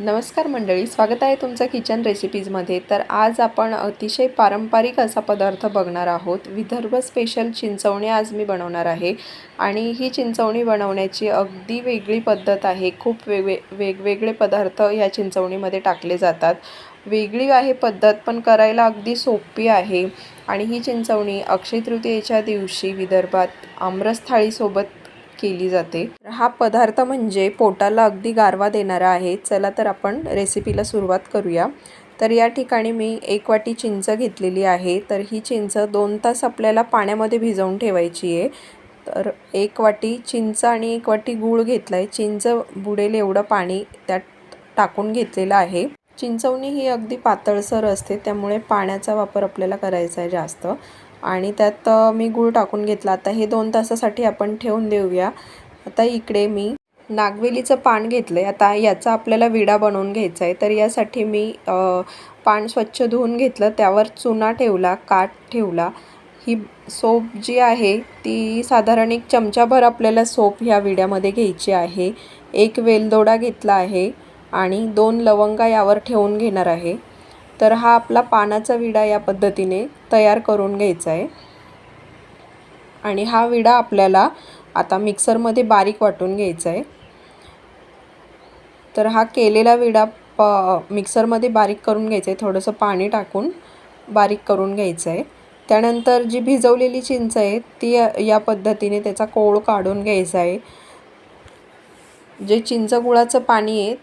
नमस्कार मंडळी स्वागत आहे तुमचं किचन रेसिपीजमध्ये. तर आज आपण अतिशय पारंपरिक असा पदार्थ बघणार आहोत. विदर्भ स्पेशल चिंचवणी आज मी बनवणार आहे. आणि ही चिंचवणी बनवण्याची अगदी वेगळी पद्धत आहे. खूप वेगवे वेगवेगळे पदार्थ या चिंचवणीमध्ये टाकले जातात. वेगळी आहे पद्धत पण करायला अगदी सोपी आहे. आणि ही चिंचवणी अक्षय तृतीयेच्या दिवशी विदर्भात आमरस थाळीसोबत केली जाते. हा पदार्थ म्हणजे पोटाला अगदी गारवा देणारा आहे. चला तर आपण रेसिपीला सुरुवात करूया. तर या ठिकाणी मी एक वाटी चिंच घेतलेली आहे. तर ही चिंच दोन तास आपल्याला पाण्यामध्ये भिजवून ठेवायची आहे. तर एक वाटी चिंच आणि एक वाटी गूळ घेतला आहे चिंच बुडेल एवढं पाणी त्यात टाकून घेतलेलं आहे. चिंचवणी ही अगदी पातळसर असते. त्यामुळे पाण्याचा वापर आपल्याला करायचा आहे जास्त. आणि त्यात मी गूळ टाकून घेतला. आता हे दोन तासासाठी आपण ठेवून देऊया. आता इकडे मी नागवेलीचं पान घेतलं आहे आता याचा आपल्याला विडा बनवून घ्यायचा आहे तर यासाठी मी पान स्वच्छ धुवून घेतलं. त्यावर चुना ठेवला काठ ठेवला. ही सोप जी आहे ती साधारण एक चमचाभर आपल्याला सोप ह्या विड्यामध्ये घ्यायची आहे. एक वेलदोडा घेतला आहे आणि दोन लवंगा यावर ठेवून घेणार आहे. तर हा आपला पानाचा विडा या पद्धतीने तयार करून घ्यायचा आहे. आणि हा विडा आपल्याला आता मिक्सरमध्ये बारीक वाटून घ्यायचा आहे. तर हा केलेला विडा प मिक्सरमध्ये बारीक करून घ्यायचा आहे. थोडंसं पाणी टाकून बारीक करून घ्यायचं आहे. त्यानंतर जी भिजवलेली चिंच आहे ती या पद्धतीने त्याचा कोळ काढून घ्यायचा आहे. जे चिंच गुळाचं पाणी आहे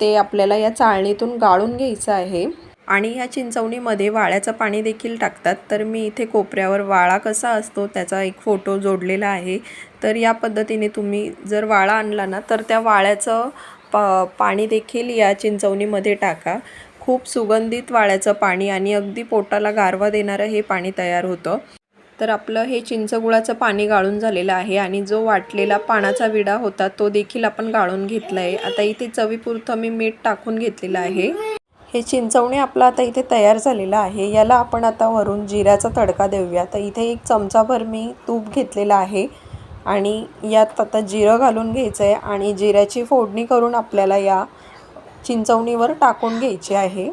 ते आपल्याला या चाळणीतून गाळून घ्यायचं आहे. आणि या चिंचवणीमध्ये वाळ्याचं पाणी देखील टाकतात. तर मी इथे कोपऱ्यावर वाळा कसा असतो त्याचा एक फोटो जोडलेला आहे. तर या पद्धतीने तुम्ही जर वाळा आणला ना तर त्या वाळ्याचं प पाणी देखील या चिंचवणीमध्ये टाका. खूप सुगंधित वाळ्याचं पाणी आणि अगदी पोटाला गारवा देणारं हे पाणी तयार होतं. तर आपलं हे चिंचगुळाचं पाणी गाळून झालेलं आहे आणि जो वाटलेला पाण्याचा विडा होता तो देखील आपण गाळून घेतला आहे आता इथे चवीपुरतं मी मीठ टाकून घेतलेलं आहे. हे चिंचवणे आपलं आता इथे तयार झालेलं आहे. याला आपण आता वरून जिऱ्याचा तडका देऊया. तर इथे एक चमचाभर मी तूप घेतलेलं आहे. आणि यात आता जिरं घालून घ्यायचं आहे आणि जिऱ्याची फोडणी करून आपल्याला या चिंचवणीवर टाकून घ्यायची आहे.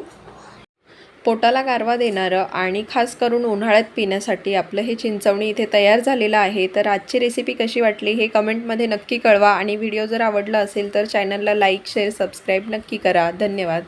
पोटाला गारवा देणारं आणि खास करून उन्हाळ्यात पिण्यासाठी आपलं हे चिंचवणी इथे तयार झालेलं आहे. तर आजची रेसिपी कशी वाटली हे कमेंटमध्ये नक्की कळवा. आणि व्हिडिओ जर आवडला असेल तर चॅनलला लाईक शेअर सबस्क्राईब नक्की करा. धन्यवाद.